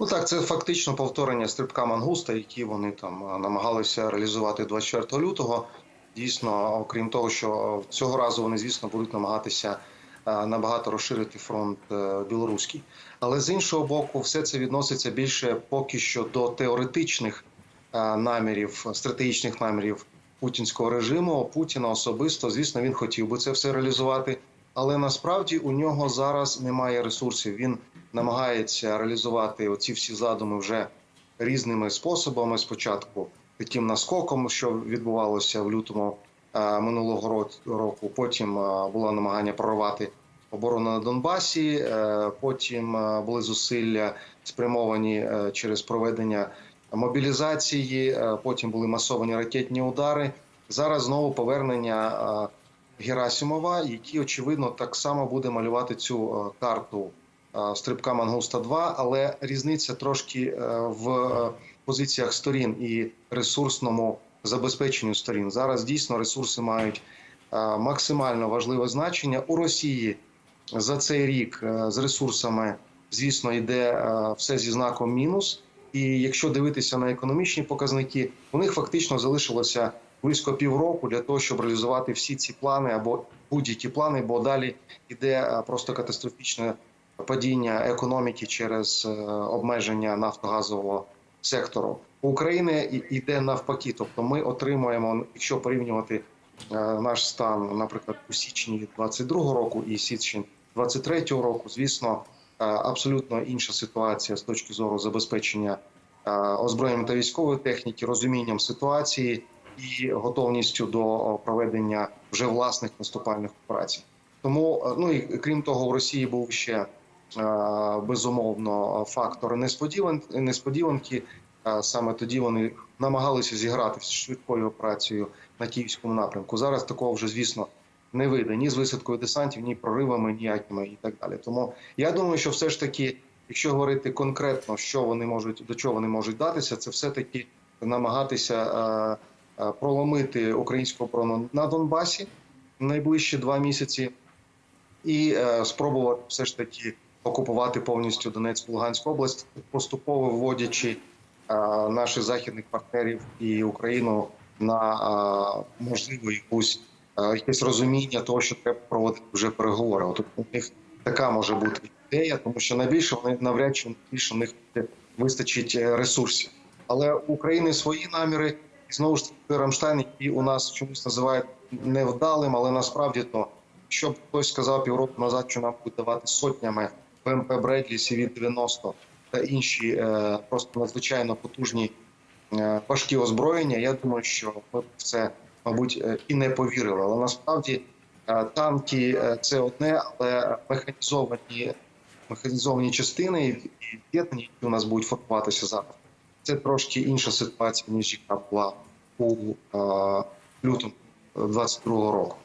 Ну так, це фактично повторення стрибка мангуста, які вони там е, намагалися реалізувати 24 лютого. Дійсно, окрім того, що цього разу вони, звісно, будуть намагатися е, набагато розширити фронт е, білоруський. Але з іншого боку, все це відноситься більше поки що до теоретичних намірів, стратегічних намірів путінського режиму. Путіна особисто, звісно, він хотів би це все реалізувати, але насправді у нього зараз немає ресурсів. Він намагається реалізувати оці всі задуми вже різними способами. Спочатку таким наскоком, що відбувалося в лютому е, минулого ро- року. Потім е, було намагання прорвати оборону на Донбасі. е, Потім були зусилля спрямовані через проведення мобілізації. Потім були масовані ракетні удари. Зараз знову повернення Герасимова, який очевидно так само буде малювати цю карту стрибка Мангуста 2 але різниця трошки е, в е, позиціях сторін і ресурсному забезпеченню сторін. Зараз дійсно ресурси мають е, максимально важливе значення у Росії за цей рік е, з ресурсами, звісно, йде е, все зі знаком мінус. І якщо дивитися на економічні показники, у них фактично залишилося близько півроку для того, щоб реалізувати всі ці плани або будь-які плани, бо далі йде е, просто катастрофічне падіння економіки через е, обмеження нафтогазового сектору. У України йде навпаки. Тобто, ми отримуємо, якщо порівнювати е, наш стан, наприклад, у січні 22 року і січні 23 року, звісно, е, абсолютно інша ситуація з точки зору забезпечення озброєнням та військової техніки, розумінням ситуації і готовністю до проведення вже власних наступальних операцій. Тому, ну і крім того, у Росії був ще безумовно фактор несподіван, несподіванки. Е, Саме тоді вони намагалися зіграти швидкою операцією на київському напрямку. Зараз такого вже, звісно, не вийде ні з висадкою десантів, ні проривами, ніякими і так далі. Тому я думаю, що все ж таки, якщо говорити конкретно, що вони можуть до чого вони можуть датися, це все таки намагатися е, е, проломити українську оборону на Донбасі в найближчі два місяці, і е, спробувати все ж таки окупувати повністю Донецьку Луганську область, поступово вводячи е, наших західних партнерів і Україну на е, можливо якусь е, якесь розуміння того, що треба проводити вже переговори. От у них така може бути ідея, тому що найбільше вони навряд чи більше у них вистачить ресурсів. Але у України свої наміри, і знову ж таки Рамштайн, який у нас чомусь називають невдалим, але насправді то, щоб хтось сказав півроку назад, що нам будуть давати сотнями ПМП Бредлі, CV-90 та інші е, просто надзвичайно потужні е, важкі озброєння. Я думаю, що ми в це, мабуть, е, і не повірили. Але насправді танки це одне, але механізовані, механізовані частини і об'єднані, які у нас будуть формуватися зараз. Це трошки інша ситуація, ніж яка була у лютому 22-го року.